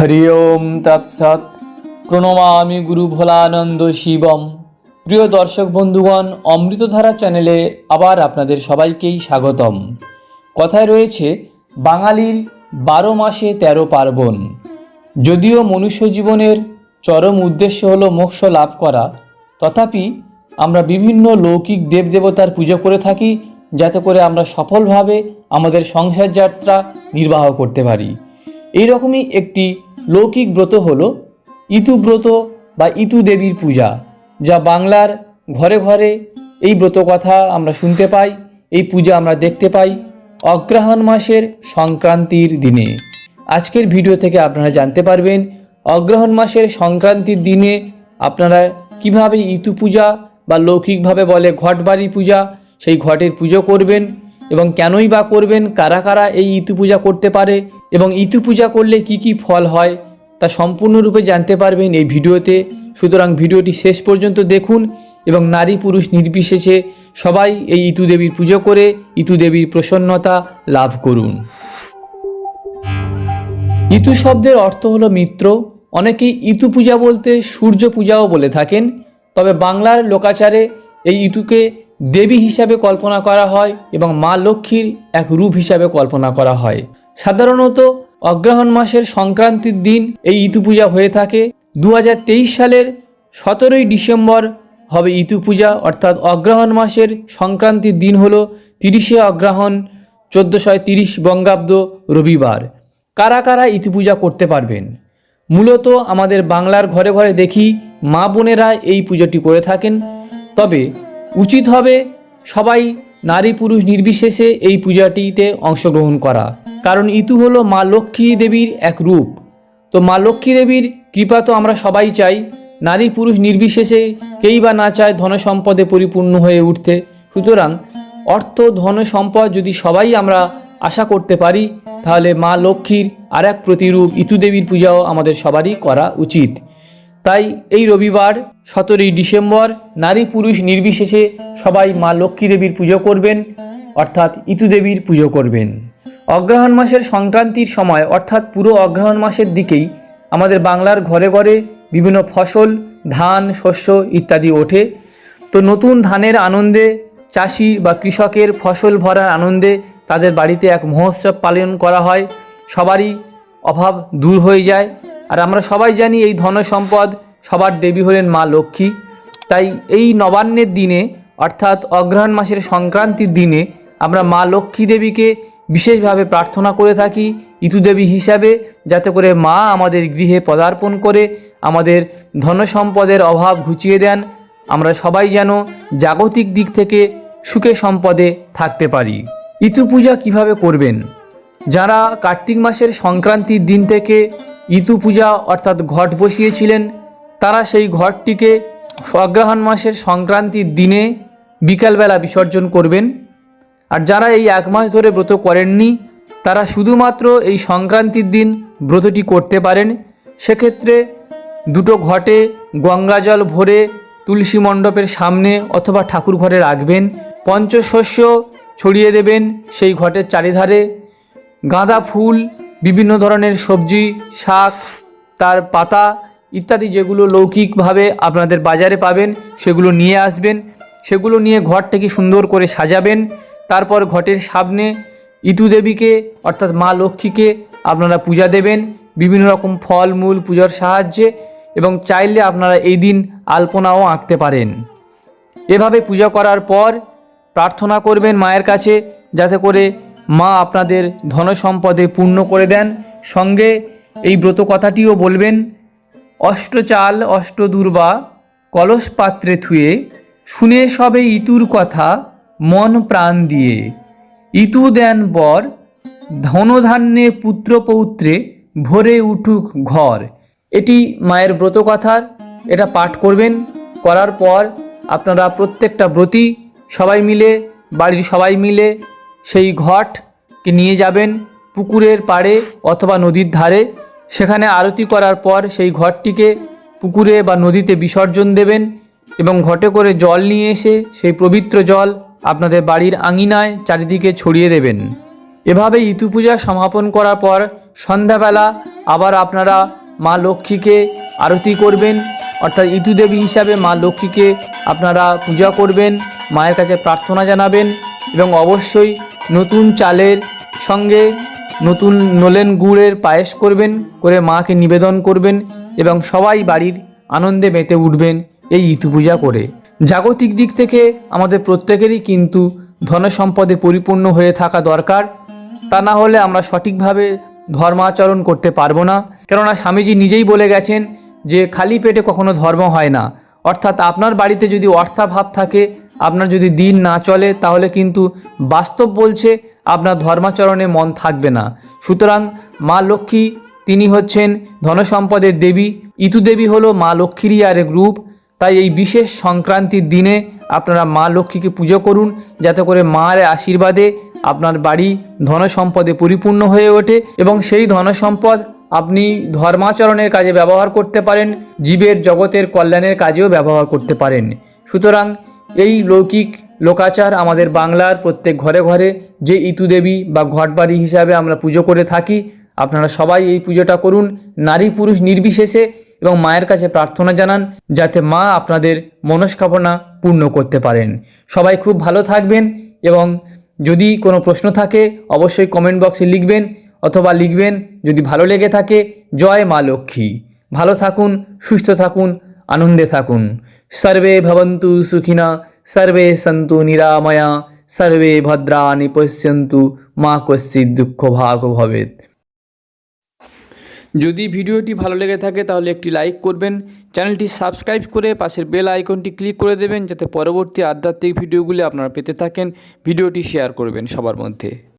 হরি ওম তৎসৎ প্রণমামি গুরু ভোলানন্দ শিবম। প্রিয় দর্শক বন্ধুগণ, অমৃতধারা চ্যানেলে আবার আপনাদের সবাইকেই স্বাগতম। কথায় রয়েছে, বাঙালির বারো মাসে তেরো পার্বণ। যদিও মনুষ্য জীবনের চরম উদ্দেশ্য হলো মোক্ষ লাভ করা, তথাপি আমরা বিভিন্ন লৌকিক দেবদেবতার পুজো করে থাকি, যাতে করে আমরা সফলভাবে আমাদের সংসার যাত্রা নির্বাহ করতে পারি। এইরকমই একটি লৌকিক ব্রত হলো ইতু ব্রত বা ইতু দেবীর পূজা, যা বাংলার ঘরে ঘরে এই ব্রত কথা আমরা শুনতে পাই, এই পূজা আমরা দেখতে পাই অগ্রহায়ণ মাসের সংক্রান্তির দিনে। আজকের ভিডিও থেকে আপনারা জানতে পারবেন অগ্রহায়ণ মাসের সংক্রান্তির দিনে আপনারা কীভাবে ইতু পূজা বা লৌকিকভাবে বলে ঘটবাড়ি পূজা, সেই ঘটের পুজো করবেন এবং কেনই বা করবেন, কারা কারা এই ইতু পূজা করতে পারে এবং ইতু পূজা করলে কি কি ফল হয় তা সম্পূর্ণরূপে জানতে পারবেন এই ভিডিওতে। সুতরাং ভিডিওটি শেষ পর্যন্ত দেখুন এবং নারী পুরুষ নির্বিশেষে সবাই এই ইতু দেবীর পুজো করে ইতু দেবীর প্রসন্নতা লাভ করুন। ইতু শব্দের অর্থ হলো মিত্র। অনেকেই ইতু পূজা বলতে সূর্য পূজাও বলে থাকেন। তবে বাংলার লোকাচারে এই ইতুকে দেবী হিসাবে কল্পনা করা হয় এবং মা লক্ষ্মীর এক রূপ হিসাবে কল্পনা করা হয়। সাধারণত অগ্রহায়ণ মাসের সংক্রান্তির দিন এই ইতু পূজা হয়ে থাকে। দু হাজার তেইশ সালের সতেরোই ডিসেম্বর হবে ইতু পূজা অর্থাৎ অগ্রহায়ণ মাসের সংক্রান্তির দিন হল তিরিশে অগ্রহায়ণ, চোদ্দোশো তিরিশ বঙ্গাব্দ রবিবার। কারা কারা ইতি পূজা করতে পারবেন? মূলত আমাদের বাংলার ঘরে ঘরে দেখি মা বোনেরা এই পুজোটি করে থাকেন। তবে উচিত হবে সবাই নারী পুরুষ নির্বিশেষে এই পূজাটিতে অংশগ্রহণ করা। কারণ ইতু হলো মা লক্ষ্মী দেবীর এক রূপ। তো মা লক্ষ্মী দেবীর কৃপা তো আমরা সবাই চাই, নারী পুরুষ নির্বিশেষে কেই বা না চায় ধন সম্পদে পরিপূর্ণ হয়ে উঠতে। সুতরাং অর্থ, ধন, সম্পদ যদি সবাই আমরা আশা করতে পারি, তাহলে মা লক্ষ্মীর আর এক প্রতিরূপ ইতুদেবীর পূজাও আমাদের সবারই করা উচিত। তাই এই রবিবার, সতেরোই ডিসেম্বর, নারী পুরুষ নির্বিশেষে সবাই মা লক্ষ্মী দেবীর পুজো করবেন, অর্থাৎ ইতুদেবীর পুজো করবেন। অগ্রহায়ণ মাসের সংক্রান্তির সময়, অর্থাৎ পুরো অগ্রহায়ণ মাসের দিকেই আমাদের বাংলার ঘরে ঘরে বিভিন্ন ফসল, ধান, শস্য ইত্যাদি ওঠে। তো নতুন ধানের আনন্দে চাষি বা কৃষকের ফসল ভরার আনন্দে তাদের বাড়িতে এক মহোৎসব পালন করা হয়। সবারই অভাব দূর হয়ে যায়। আর আমরা সবাই জানি এই ধন সম্পদ সবার দেবী হলেন মা লক্ষ্মী। তাই এই নবান্নের দিনে, অর্থাৎ অগ্রহায়ণ মাসের সংক্রান্তির দিনে আমরা মা লক্ষ্মী দেবীকে বিশেষভাবে প্রার্থনা করে থাকি ইতুদেবী হিসাবে, যাতে করে মা আমাদের গৃহে পদার্পণ করে, আমাদের ধন সম্পদের অভাব ঘুচিয়ে দেন। আমরা সবাই যেন জাগতিক দিক থেকে সুখে সম্পদে থাকতে পারি। ইতু পূজা কীভাবে করবেন? যারা কার্তিক মাসের সংক্রান্তির দিন থেকে ইতু পূজা অর্থাৎ ঘট বসিয়েছিলেন, তারা সেই ঘটটিকে অগ্রহায়ণ মাসের সংক্রান্তির দিনে বিকালবেলা বিসর্জন করবেন। আর যারা এই এক মাস ধরে ব্রত করেননি, তারা শুধুমাত্র এই সংক্রান্তির দিন ব্রতটি করতে পারেন। সেক্ষেত্রে দুটো ঘটে গঙ্গাজল ভরে তুলসী মণ্ডপের সামনে অথবা ঠাকুর ঘরে রাখবেন, পঞ্চশস্য ছড়িয়ে দেবেন সেই ঘটের চারিধারে। গাঁদা ফুল, বিভিন্ন ধরনের সবজি, শাক, তার পাতা ইত্যাদি যেগুলো লৌকিকভাবে আপনাদের বাজারে পাবেন, সেগুলো নিয়ে আসবেন। সেগুলো নিয়ে ঘরটাকে সুন্দর করে সাজাবেন। তারপর ঘটের সামনে ইতু দেবীকে, অর্থাৎ মা লক্ষ্মীকে আপনারা পূজা দেবেন। বিভিন্ন রকম ফল, মূল পূজার সাহায্যে এবং চাইলে আপনারা এই দিন আলপনাও আঁকতে পারেন। এভাবে পূজা করার পর প্রার্থনা করবেন মায়ের কাছে, যাতে করে মা আপনাদের ধন সম্পদে পূর্ণ করে দেন। সঙ্গে এই ব্রত কথাটিও বলবেন অষ্ট চাল অষ্ট কলস পাত্রে থুয়ে শুনে সবে ইতুর কথা মন প্রাণ দিয়ে। ইতু দেন বর, ধনধান্যে পুত্র পৌত্রে ভরে উঠুক ঘর। এটি মায়ের ব্রত কথার এটা পাঠ করবেন। করার পর আপনারা প্রত্যেকটা ব্রতী সবাই মিলে, বাড়ির সবাই মিলে সেই ঘটকে নিয়ে যাবেন পুকুরের পাড়ে অথবা নদীর ধারে। সেখানে আরতি করার পর সেই ঘরটিকে পুকুরে বা নদীতে বিসর্জন দেবেন এবং ঘটে করে জল নিয়ে এসে সেই পবিত্র জল আপনাদের বাড়ির আঙিনায় চারিদিকে ছড়িয়ে দেবেন। এভাবে ইতু পূজা সমাপন করার পর সন্ধ্যাবেলা আবার আপনারা মা লক্ষ্মীকে আরতি করবেন, অর্থাৎ ইতু দেবী হিসাবে মা লক্ষ্মীকে আপনারা পূজা করবেন, মায়ের কাছে প্রার্থনা জানাবেন এবং অবশ্যই নতুন চালের সঙ্গে নতুন নলেন গুড়ের পায়েস করবেন, করে মাকে নিবেদন করবেন এবং সবাই বাড়ির আনন্দে মেতে উঠবেন এই ইতু পূজা করে। জাগতিক দিক থেকে আমাদের প্রত্যেকেরই কিন্তু ধন সম্পদে পরিপূর্ণ হয়ে থাকা দরকার। তা না হলে আমরা সঠিকভাবে ধর্মাচরণ করতে পারব না। কেননা স্বামীজি নিজেই বলে গেছেন যে, খালি পেটে কখনো ধর্ম হয় না। অর্থাৎ আপনার বাড়িতে যদি অর্থাভাব থাকে, আপনার যদি দিন না চলে, তাহলে কিন্তু বাস্তব বলছে আপনার ধর্মাচরণে মন থাকবে না। সুতরাং মা লক্ষ্মী, তিনি হচ্ছেন ধনসম্পদের দেবী। ইতু দেবী হলো মা লক্ষ্মীরই আরেক রূপ। তাই এই বিশেষ সংক্রান্তির দিনে আপনারা মা লক্ষ্মীকে পুজো করুন, যাতে করে মার আশীর্বাদে আপনার বাড়ি ধনসম্পদে পরিপূর্ণ হয়ে ওঠে এবং সেই ধনসম্পদ আপনি ধর্মাচরণের কাজে ব্যবহার করতে পারেন, জীবের জগতের কল্যাণের কাজেও ব্যবহার করতে পারেন। সুতরাং এই লৌকিক লোকাচার আমাদের বাংলার প্রত্যেক ঘরে ঘরে যে ইতু দেবী বা ঘটবাড়ি হিসাবে আমরা পুজো করে থাকি, আপনারা সবাই এই পুজোটা করুন। নারী পুরুষ নির্বিশেষে এবং মায়ের কাছে প্রার্থনা জানান যাতে মা আপনাদের মনস্কামনা পূর্ণ করতে পারেন। সবাই খুব ভালো থাকবেন এবং যদি কোনো প্রশ্ন থাকে, অবশ্যই কমেন্ট বক্সে লিখবেন অথবা লিখবেন, যদি ভালো লেগে থাকে, জয় মা লক্ষ্মী। ভালো থাকুন, সুস্থ থাকুন, আনন্দে থাকুন। সর্বে ভবন্তু সুখিনা, সর্বে সন্তু নিরাময়া, সর্বে ভদ্রাণি পশ্যন্তু, মা কশ্চিৎ দুঃখ ভাগ ভবেত যদি ভিডিওটি ভালো লেগে থাকে তাহলে একটি লাইক করবেন, চ্যানেলটি সাবস্ক্রাইব করে পাশের বেল আইকনটি ক্লিক করে দেবেন, যাতে পরবর্তী আধ্যাত্মিক ভিডিওগুলি আপনারা পেতে থাকেন, ভিডিওটি শেয়ার করবেন সবার মধ্যে।